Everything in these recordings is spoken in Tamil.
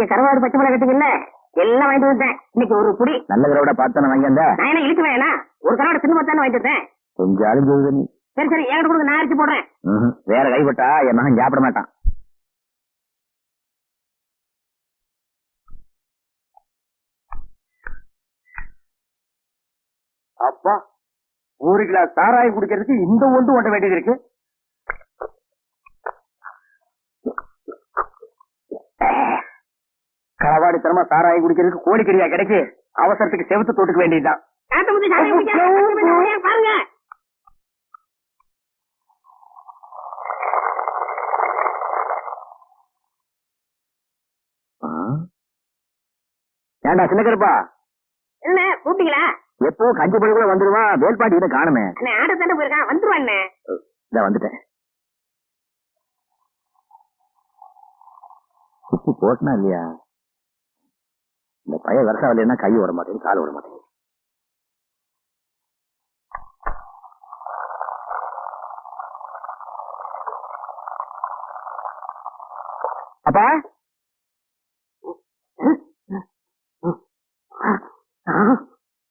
நீங்க கருவாடு பச்சை மிளகா கட்டிங்கல்ல எல்லாம் வாங்கிட்டு வந்தேன் இன்னைக்கு ஒரு புடி. நல்ல கரோட பார்த்தன வாங்கி வந்தா நான் என்ன இழுக்க வேணா ஒரு கருவாடு சின்ன பார்த்தானே வாங்கிட்டு வந்தேன். கொஞ்சம் அழிஞ்சது நீ. சரி சரி என்கிட்ட கொடுங்க நான் அரிசி போடுறேன். வேற கைப்பட்டா என் மகன் சாப்பிட மாட்டான். அப்பா ஒரு கிளாஸ் சாராயம் குடிக்கிறதுக்கு இந்த ஒன்று ஓட்ட வேண்டியது இருக்கு. களவாடித்தனமா சாராயம் குடிக்கிறதுக்கு கோழிக்கறியா கிடைக்கு? அவசரத்துக்கு செவத்து தொட்டுக்க வேண்டியதுதான். காட்டு பாருங்க. ஆ? ஏன்டா சின்ன கருப்பா? என்ன கூப்பிட்டீங்களா? எப்போ கஞ்சி பழி வந்துருவான் வேல்பாட்டி இதை காணுமே. ஆட்டோ தானே போயிருக்கான். வந்துருவான் அண்ணே. இத வந்துட்டேன். உப்பு போட்டனா இல்லையா? இந்த பையன் வருஷம் இல்லைன்னா கை விட மாட்டேங்குது கால் விட மாட்டேங்குது. அப்பா?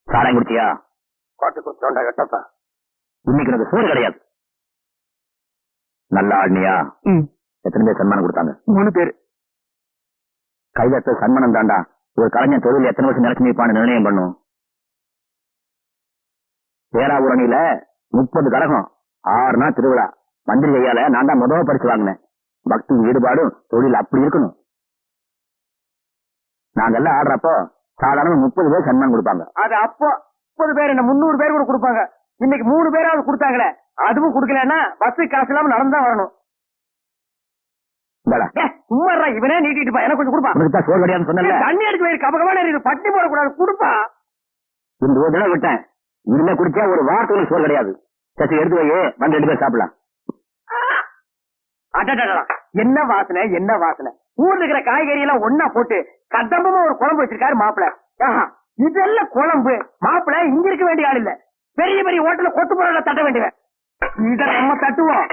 சாராயம் குடிச்சியா கோட்டை குத்தோண்டா கட்டப்பா. இன்னைக்கு எனக்கு சோறு கிடையாது. நல்லா ஆடினியா எத்தனை பேர் சன்மானம் கொடுத்தாங்க? மூணு பேர். கைதட்ட சன்மானம் தாண்டா. ஒரு கலைஞர் தொழில் எத்தனை வருஷம் நினைச்சு நிற்பான்னு நிர்ணயம் பண்ணும். பேராபுரணியில முப்பது கழகம் ஆறு நாள் திருவிழா. மந்திரி கையால நான் தான் முதல் பரிசு வாங்கினேன். பக்தி ஈடுபாடும் தொழில் அப்படி இருக்கணும். நாங்கெல்லாம் ஆடுறப்போ சாதாரண முப்பது பேர் சன்மானம் கொடுப்பாங்க. அது அப்போ முப்பது பேர் என்ன முந்நூறு பேர் கூட கொடுப்பாங்க. இன்னைக்கு மூணு பேராவது கொடுத்தாங்களே அதுவும் கொடுக்கலன்னா பஸ் காசு இல்லாம நடந்துதான் வரணும். இந்தாடா, ஏ, சும்மா இருடா, இவனே நீட்டிட்டு பா எனக்கு கொஞ்சம் கொடுப்பா. தான் சோறு கிடையாதுன்னு சொன்னல தண்ணி எடுக்க வேறு கபகமான இருக்குது பட்டி போடக்கூடாது கொடுப்பா. இந்த ஒரு தடவை விட்டேன். இதுல குடிச்சா ஒரு வாரத்துக்கு சோறு கிடையாது. சரி எடுத்து வை வந்து ரெண்டு பேர் சாப்பிடலாம். அடடடடா, என்ன வாசனை என்ன வாசனை. ஊர்ல இருக்கிற காய்கறி எல்லாம் ஒன்னா போட்டு கதம்பமா ஒரு குழம்பு வச்சிருக்காரு மாப்பிள. ஆஹா, இதெல்லாம் குழம்பு. மாப்பிள இங்க இருக்க வேண்டிய ஆள் இல்ல. பெரிய பெரிய ஹோட்டல்ல கொட்டு பொருளை தட்ட வேண்டியவன். இத நம்ம தட்டுவோம்.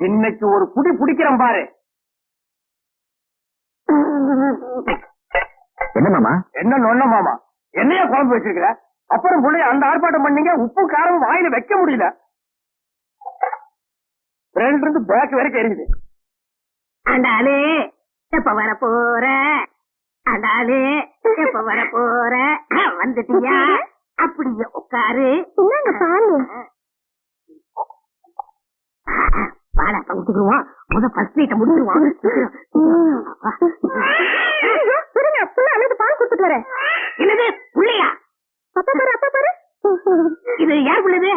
இன்னைக்கு ஒரு புடி பிடிக்கிறோம் பாரு. என்ன மாமா? என்ன நொன்ன மாமா? என்னையா குழம்பு வச்சிருக்கிற? அப்புறம் புள்ளி அந்த ஆர்ப்பாட்டம் பண்ணீங்க உப்பு காரம் வாயில வைக்க முடியல. ரெண்டு இருந்து பேக் வரைக்கும் எரியுது. ஆண்டாளே எப்ப வர போற? ஆண்டாளே எப்ப வர போற? வந்துட்டியா? அப்படியே உட்காரு. என்னங்க பாலு? பாட ஊத்துக்குருவோம் முத ஃபர்ஸ்ட் நைட்ட முடிச்சிருவோம். இருங்க புள்ள பால் கொடுத்துட்டு வரேன். என்னது புள்ளையா? அப்பா பாரு அப்பா பாரு. இது யார் புள்ளது?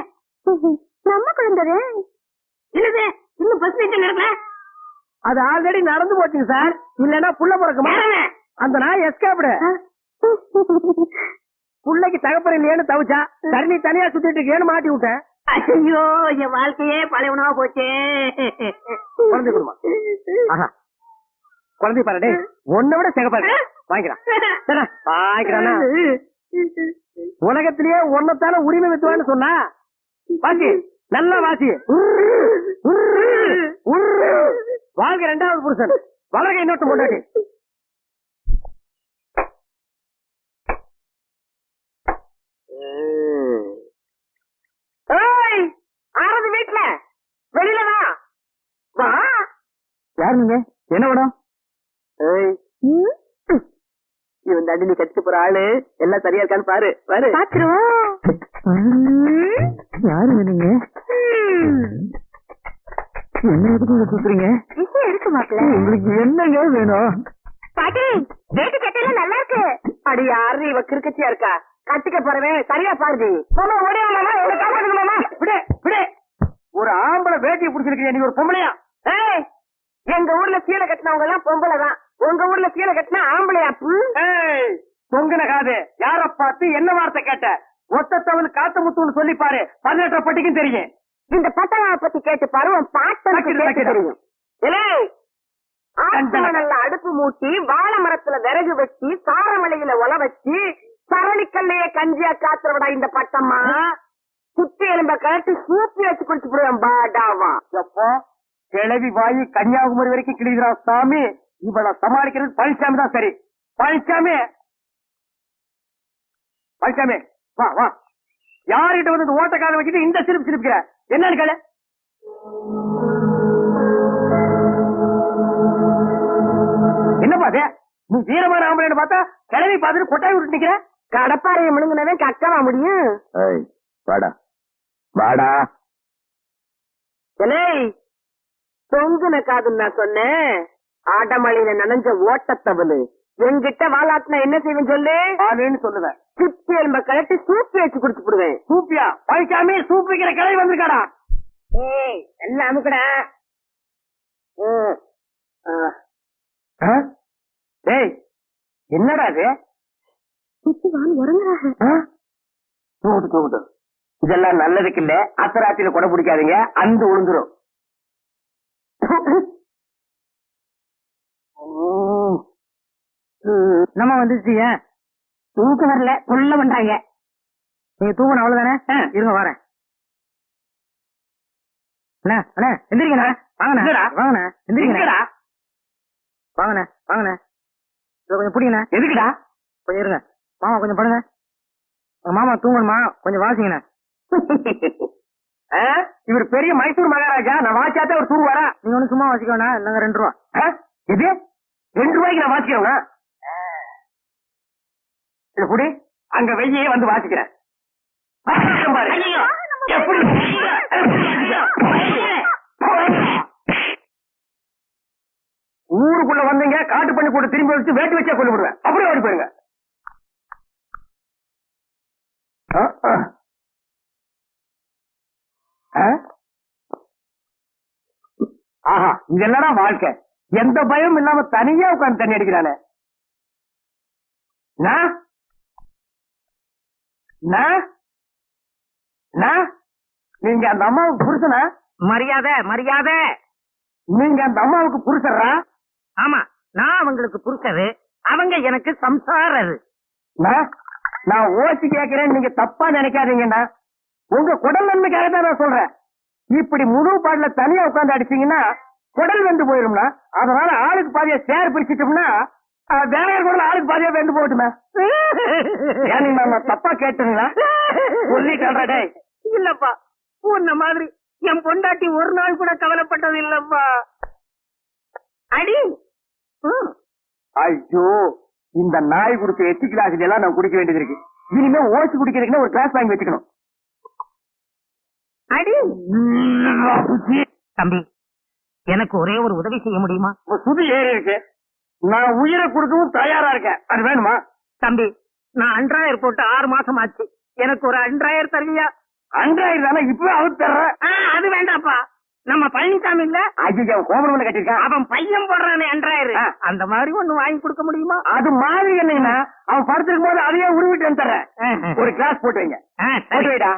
நம்ம குழந்தை என்னது இன்னும் ஃபர்ஸ்ட் நைட் நடக்கல? அது ஆல்ரெடி நடந்து போச்சுங்க சார். இல்லன்னா புள்ள பிறக்குமா? அந்த நாய் எஸ்கேப்டு புள்ளைக்கு தகப்பன் இல்லையேன்னு தவிச்சா தண்ணி தனியா சுத்திட்டு இருக்கேன்னு மாட்டி விட்டேன். ஐயோ என் வாழ்க்கையே பழைய போச்சே. குழந்தை கொடுமா. ஆஹா. குழந்தை பாரு ஒன்ன உன்னை விட சிகப்பாரு வாங்கிக்கிறான் வாங்கிக்கிறானா? உலகத்திலேயே ஒன்னத்தால உரிமை வைத்துவான்னு சொன்னா? வாசி நல்லா வாசி. வாழ்க ரெண்டாவது புருஷன். வளர்க இன்னொருத்த முன்னாடி ஏய், ஆறது வீட்டுல வெளியில வா வா யார் நீங்க? என்ன ஏய், இவன் தண்ணி கட்டிட்டு போற ஆளு. எல்லாம் சரியா இருக்கான்னு பாரு. பாரு. பாத்துருவோம் யாருங்க நீங்க? என்ன எதுக்கு இங்க சுத்துறீங்க? விஷயம் இருக்கு மாப்பிள்ள. உங்களுக்கு என்னங்க வேணும்? பாட்டி வேட்டு சட்டையில நல்லா இருக்கு. அடி யாரு இவ கிறுக்கச்சியா இருக்கா? கட்டிக்க போறவன் சரியா பாருடி. மாமா ஓடியா மாமா. விடு விடு. ஒரு ஆம்பளை வேட்டியை புடிச்சிருக்கியா நீ ஒரு பொம்பளையா? எங்க ஊர்ல சீலை கட்டினவங்க எல்லாம் பொம்பளை தான். உங்க ஊர்ல சீலை கட்டினா ஆம்பளையா ஏய் தொங்குன காது. யார பார்த்து என்ன வார்த்தை கேட்ட? ஒத்த தவள் காத்து முத்துன்னு சொல்லி பாரு. பதினெட்டரை பட்டிக்கும் தெரியும். இந்த பட்டவாவை பத்தி கேட்டு பருவம் பாட்டு வைக்குது, வைக்குது. தெரியும். ஆத்தமணல்ல அடுப்பு மூட்டி வாழை மரத்துல விறகு வச்சு சாரமலையில ஒல வச்சு சரளிக்கல்லையே கஞ்சியா காத்துறவடா இந்த பட்டம்மா. சுத்தி எலும்ப கழட்டி சூப்பி வச்சு குடிச்சு போடுவேன் பாடாவா. எப்போ? கிளவி வாயி கன்னியாகுமரி வரைக்கும் கிழிகிறான் சாமி இவள சமாளிக்கிறது பழனிசாமி தான். சரி பழனிசாமி பழனிசாமி வா வா. யார்கிட்ட வந்து ஓட்ட காலை வச்சுட்டு இந்த சிரிப்பு சிரிப்புக்கிற? என்னன்னு கேளு. என்ன பாத்து நீ வீரமான ஆம்பளைன்னு பார்த்தா கிளவி பார்த்துட்டு கொட்டாய் விட்டு நிக்கிற? கடப்பாறையை முழுங்கினவே கக்கவா முடியும். வாடா. வாடா. எலே தொங்குன காதுன்னு நான் சொன்னேன். ஆடமழையில நனைஞ்ச ஓட்டத்தவளு என்கிட்ட வாலாட்டினா என்ன செய்வேன் சொல்லு? சொல்லுவேன். சுத்தி எலும்ப கழட்டி சூப்பி வச்சு குடிச்சு போடுவேன். சூப்பியா? பழனிசாமி சூப் வைக்கிற கிளவி வந்திருக்காடா? ஏய் எல்லாம் அமுக்கடா? டேய் என்னடா தூங்குட்டு இதெல்லாம் நல்லதுக்கு இல்ல. அத்தராத்திரில கொடை பிடிக்காதீங்க. அந்து விழுந்துரும் நம்ம வந்துச்சு? தூக்கம் வரல. கொள்ள பண்றாங்க நீங்க தூங்கணும் அவ்வளவுதானே? இருங்க வரேன். அண்ணா அண்ணா எந்திரிங்கண்ணா. வாங்கண்ணா வாங்கண்ணா எந்திரிங்கண்ணா. வாங்கண்ணா வாங்கண்ணா. இதோ கொஞ்சம் பிடிங்கண்ணா. எதுக்குடா? கொஞ்சம் இருங்க. மாமா கொஞ்சம் படுங்க. உங்க மாமா தூங்கணுமா? கொஞ்சம் வாசிங்கண்ணா. இவர் பெரிய மைசூர் மகாராஜா. நான் வாசியாத்தே ஒரு தூங்குவாரா? நீங்க ஒண்ணு சும்மா வாசிக்க வேணா இல்லங்க ரெண்டு ரூபா. இது? ரெண்டு ரூபாய்க்கு நான் வாசிக்கிறேன் இது குடி. அங்க வெய்யே வந்து வாசிக்கிறேன். ஊருக்குள்ள வந்தீங்க காட்டு பண்ணி கூட திரும்பி வச்சு வேட்டு வச்சே கொண்டு விடுவேன் அப்படியே ஓடி போயிருங்க? ஆஹா இது என்னடா வாழ்க்கை? எந்த பயமும் இல்லாம தனியா உட்கார்ந்து தண்ணி அடிக்கிறானே? நீங்க அந்த அம்மாவுக்கு புருஷனா? மரியாதை மரியாதை. நீங்க அந்த அம்மாவுக்கு புருஷரா ஆமா நான் அவங்களுக்கு புருஷரு அவங்க எனக்கு சம்சாரரு. நான் நான் ஓசி கேட்கிறேன் நீங்க தப்பா நினைக்காதீங்கண்ணா. உங்க குடல் நன்மைக்காக தான் நான் சொல்றேன். இப்படி முழு பாடல தனியா உட்கார்ந்து அடிச்சீங்கன்னா குடல் வெந்து போயிரும்னா அதனால ஆளுக்கு பாதியா சேர் பிரிச்சிட்டோம்னா வேலையார் குடல் ஆளுக்கு பாதியா வெந்து போட்டுமே நான் தப்பா கேட்டுங்களா? சொல்லி டேய். இல்லப்பா உன்ன மாதிரி என் பொண்டாட்டி ஒரு நாள் கூட கவலைப்பட்டது இல்லப்பா. அடி. ஐயோ இந்த நாய் குடிச்ச எட்டு கிளாஸ் எல்லாம் நான் குடிக்க வேண்டியது இருக்கு. இனிமே ஓசி குடிக்கிறதுக்குன்னா ஒரு கிளாஸ் வாங்கி வச்சுக்கணும். அடி! தம்பி எனக்கு ஒரே ஒரு உதவி செய்ய முடியுமா? சுதி ஏறி இருக்கு. நான் உயிரை கொடுக்கவும் தயாரா இருக்கேன். அது வேணுமா? தம்பி நான் அன்றாயிரம் போட்டு ஆறு மாசம் ஆச்சு. எனக்கு ஒரு அன்றாயிரம் தருவியா? அன்றாயிரம் தானே? இப்பவே அவுத்து தர்றேன். அது வேண்டாப்பா. நம்ம பழனிசாமி இல்ல? ஐயோ கோபுரம் கட்டிருக்கான் அவன் பையன் போடுறானே அன்றாயிரம். அந்த மாதிரி ஒண்ணு வாங்கி கொடுக்க முடியுமா? அது மாதிரி என்னங்கன்னா அவன் படுத்திருக்கும் போது அதையே உருவிட்டு ஆ, ஒரு கிளாஸ் போட்டு வைங்க. போட்டு வைடா.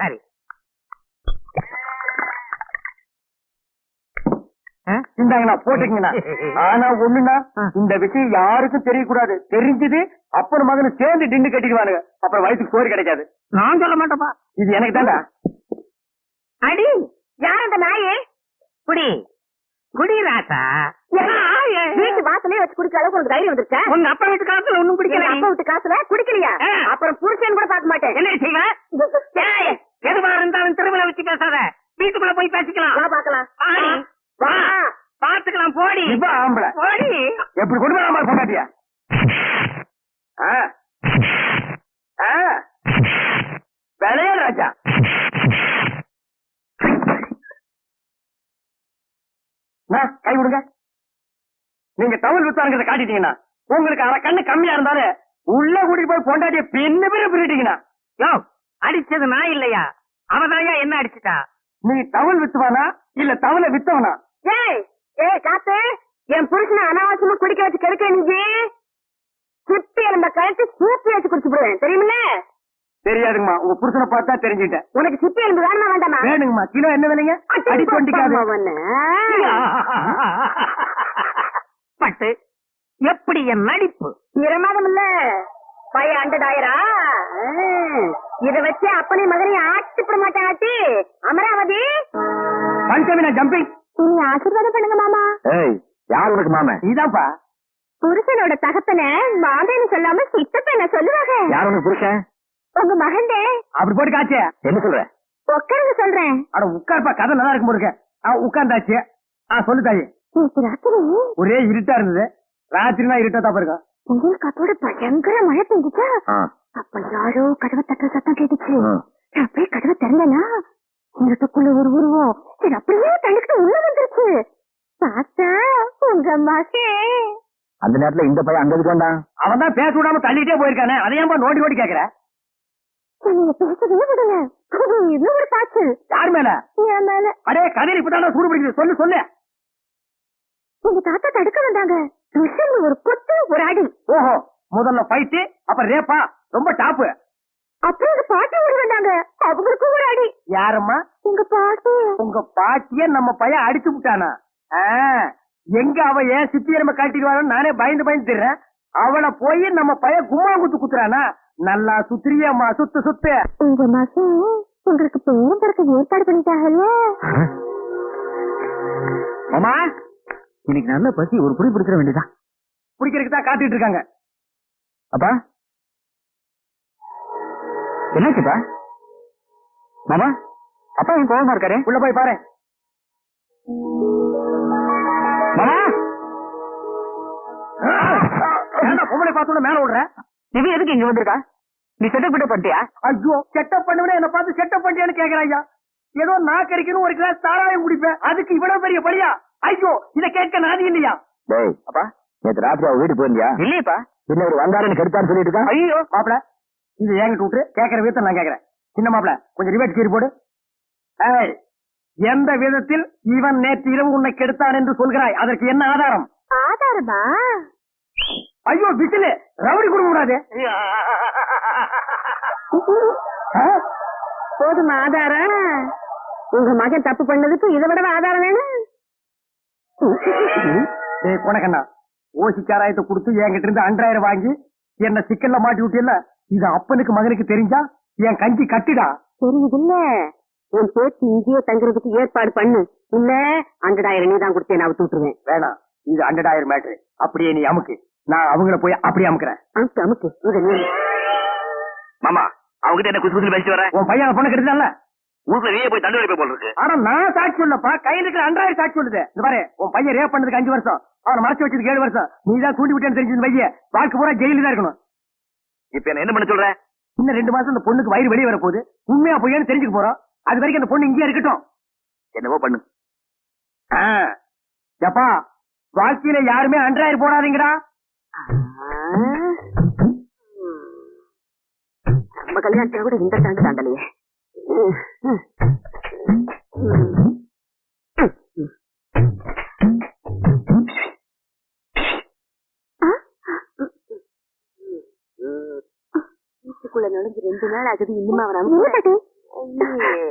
இந்தாங்கண்ணா போட்டுக்கங்கண்ணா. ஆனா ஒண்ணுண்ணா. இந்த விஷயம் யாருக்கும் தெரியக்கூடாது. தெரிஞ்சது அப்பன் மகனு சேர்ந்து டின்னு கட்டிக்குவானுங்க அப்புறம் வயிற்றுக்கு சோறு கிடைக்காது. நான் சொல்ல மாட்டேப்பா. இது எனக்கு தாண்டா அடி யார் அந்த நாயே? குடி. குடி ராசா வீட்டு வாசலே வச்சு குடிக்க அளவுக்கு உனக்கு தைரியம் வந்துருச்சா? உங்க அப்பா வீட்டு காசுல ஒண்ணும் குடிக்கல அப்பா வீட்டு காசுல குடிக்கலையா? அப்புறம் புருஷன் கூட பார்க்க மாட்டேன். என்ன செய்வேன் எதுவா இருந்தாலும் வச்சு பேசாத. வீட்டுக்குள்ள போய் பேசிக்கலாம். பாக்கலாம் வா பாத்துக்கலாம் போடி. இப்ப ஆம்பளை. போடி. எப்படி கொண்டு வராம பொண்டாட்டியா. விளையா ராஜா. கை விடுங்க. நீங்க டவுல் வித்தாங்கிறத காட்டிட்டீங்கன்னா உங்களுக்கு அரை கண்ணு கம்மியா இருந்தாலும் உள்ள கூட்டிட்டு போய் பொண்டாட்டிய பின்ன பின்ன பிரிட்டீங்கன்னா. அடிச்சது நான் இல்லையா? அவதாயா என்ன அடிச்சிட்டா? நீ தவள் வித்துவானா? இல்ல தவளை வித்தவனா? ஏய் ஏய் காத்து என் புருஷனை அனாவசியமா குடிக்க வச்சு கெடுக்க நீ? சுத்தி எலும்ப கழட்டி சூப்பி வச்சு குடிச்சு போடுவேன். தெரியுமில்ல? தெரியாதுங்கம்மா. உங்க புருஷனை பார்த்தா தெரிஞ்சுட்டேன் உனக்கு சுத்தி எலும்பு வேணுமா வேண்டாமா? வேணுங்கம்மா. கிலோ என்ன விலைங்க? அடி கொண்டிக்காது பட்டு எப்படி என் நடிப்பு? பிரமாதம் இல்ல. பைய அண்டதாயிரா இத வச்சு அப்பனே மகனையும் மாட்டேன் ஆட்டி அமராவதி. பஞ்சமி நான் ஜம்பிங் நீ ஆசீர்வாதம் பண்ணுங்க மாமா. ஏய் யார் உனக்கு மாமன் நீதான்ப்பா புருஷனோட தகப்பனை மாமேன்னு சொல்லாம சித்தப்ப சொல்லுவாங்க? யார் உனக்கு புருஷன்? உங்க மகன்டே. அப்படி போட்டு காச்சே என்ன சொல்ற? உட்காருங்க சொல்றேன். அட உட்கார்ப்பா கதை நல்லா இருக்கும் போருக்க உட்கார்ந்தாச்சு. ஆ சொல்லு தாயி. ராத்திரி ஒரே இருட்டா இருந்தது. ராத்திரினா இருட்டா தான் பாருங்க உங்கள் காத்தோட பயங்கர மழை பெஞ்சுச்சா? ஆ, அப்ப யாரோ கதவை தட்டுற சத்தம் கேட்டுச்சு. நான் அப்படியே கதவை திறந்தனா? இருட்டுக்குள்ள ஒரு உருவம். சரி அப்படியே தள்ளிக்கிட்டு உள்ள வந்துருச்சு. பார்த்தா உங்க மகே அந்த நேரத்துல இந்த பையன் அங்க வந்தான் அவன் தான் பேச விடாம தள்ளிட்டே போயிருக்கானே. அதையேப்பா நோண்டி நோண்டி கேக்குற? நீங்க பேசவே விடுங்க இன்னும் ஒரு பாய்ச்சல். யார் மேல? என் மேல. அடே கதையில இப்பதான் சூடு பிடிக்குது. சொல்லு சொல்லு. உங்க தாத்தா தடுக்க வந்தாங்க. ஒரு கொத்து ஒரு அடி. ஓஹோ. முதல்ல ஃபைட்டு அப்புறம் ரேப்பா ரொம்ப டாப்பு அப்புறம் எங்க பாட்டி ஓடி வந்தாங்க. அவங்களுக்கும் ஒரு அடி. யாரம்மா? எங்க பாட்டி. உங்க பாட்டிய நம்ம பையன் அடிச்சு விட்டானா ஆ, எங்க அவ ஏன் சித்தி எலும்ப கட்டிட்டு வரான்னு நானே பயந்து பயந்து திர்றேன். அவளை போய் நம்ம பையன் கும்மா குத்து குத்துறானா? நல்லா சுத்திரியம்மா சுத்து சுத்து. உங்க மகன் உங்களுக்கு பேரும் பிறக்க ஏற்பாடு பண்ணிட்டாங்கல்ல மாமா இன்னைக்கு நல்ல பசி ஒரு புடி பிடிச்சிட வேண்டியதான் பிடிக்கிறதுக்கு தான் காத்துட்டு இருக்காங்க. அப்பா? என்னாச்சுப்பா மாமா அப்பா என் கோவமா இருக்காரு? உள்ள போய் பாரு. மாமா! பொம்பளை மேல விடுற இவன் எதுக்கு இங்க வந்திருக்கா? நீ செட்டப் கிட்ட பண்ணிட்டியா? ஐயோ செட்டப் பண்ணுவேன் என்ன பார்த்து செட்டப் பண்ணியான்னு கேக்குறான் ஐயா. ஏதோ நான் கறிக்கணும் ஒரு கிளாஸ் தாராயம் குடிப்பேன். அதுக்கு இவ்வளவு பெரிய பலியா ஐயோ இத கேட்க நாதி இல்லையா? டேய் அப்பா நேத்து ராத்திரி அவ வீட்டுக்கு போயிருந்தியா? இல்லையப்பா. ஒரு வந்தாருன்னு கெடுத்தான்னு சொல்லிட்டு இருக்கான் ஐயோ மாப்பிள இது என்கிட்ட விட்டு கேட்கிற விதத்தை நான் கேக்குறேன். சின்ன மாப்பிள கொஞ்சம் ரிவேட் கீறி போடு. எந்த விதத்தில் இவன் நேற்று இரவு உன்னை கெடுத்தான் என்று சொல்கிறாய்? அதற்கு என்ன ஆதாரம்? ஆதாரமா? ஐயோ விசிலு ரவுடி கொடுக்க கூடாது? போதுமா ஆதாரம். உங்க மகன் தப்பு பண்ணதுக்கு இதை விட ஆதாரம் வேணும்? ஏய் கொனக்கண்ணா ஓசி சாராயத்தை கொடுத்து என்கிட்ட இருந்து அன்றாயிரம் வாங்கி என்ன சிக்கல்ல மாட்டி விட்டியல்ல? இது அப்பனுக்கு மகனுக்கு தெரிஞ்சா? என் கஞ்சி கட்டிடா? தெரியுதுல்ல உன் பேச்சு இங்கேயே தங்குறதுக்கு ஏற்பாடு பண்ணு. இல்ல அண்டடாயிரம் நீ தான் கொடுத்தேன் நான் விட்டு விட்டுருவேன். வேணாம் இது ஹண்ட்ரடாயிரம் மேட்ரு அப்படியே நீ அமுக்கு. நான் அவங்கள போய் அப்படி அமுக்குறேன். அமுக்கு அமுக்கு. மாமா அவங்கிட்ட என்ன குசு குசு பேசிட்டு வரேன் உன் பையன் பொண்ணு கெடுத்தான்ல ஊர்ல நீயே போய் தண்டு போய் போல இருக்கு. ஆனா நான் சாட்சி சொல்லப்பா. கையில இருக்கிற அன்றாயிரம் சாட்சி சொல்லுது. இந்த பாரு உன் பையன் ரேப் பண்ணதுக்கு அஞ்சு வருஷம். அவனை மறைச்சு வச்சதுக்கு ஏழு வருஷம். நீ தான் தூண்டி விட்டேன்னு தெரிஞ்சது பையன் வாழ்க்கை பூரா ஜெயில தான் இருக்கணும். இப்ப என்ன என்ன பண்ண சொல்ற? இன்னும் ரெண்டு மாசம் இந்த பொண்ணுக்கு வயிறு வெளியே வர போகுது உண்மையா பொய்யான்னு தெரிஞ்சுக்க போறோம். அது வரைக்கும் அந்த பொண்ணு இங்கேயே இருக்கட்டும். என்னவோ பண்ணு. ஆ. எப்பா வாழ்க்கையில யாருமே அன்றாயிரம் போடாதீங்கடா. நம்ம கல்யாணத்துல கூட இந்த தாண்டு தாண்டலையே. வீட்டுக்குள்ள நுழைஞ்சு ரெண்டு நாள் ஆகுது இன்னுமா வராம ஐயே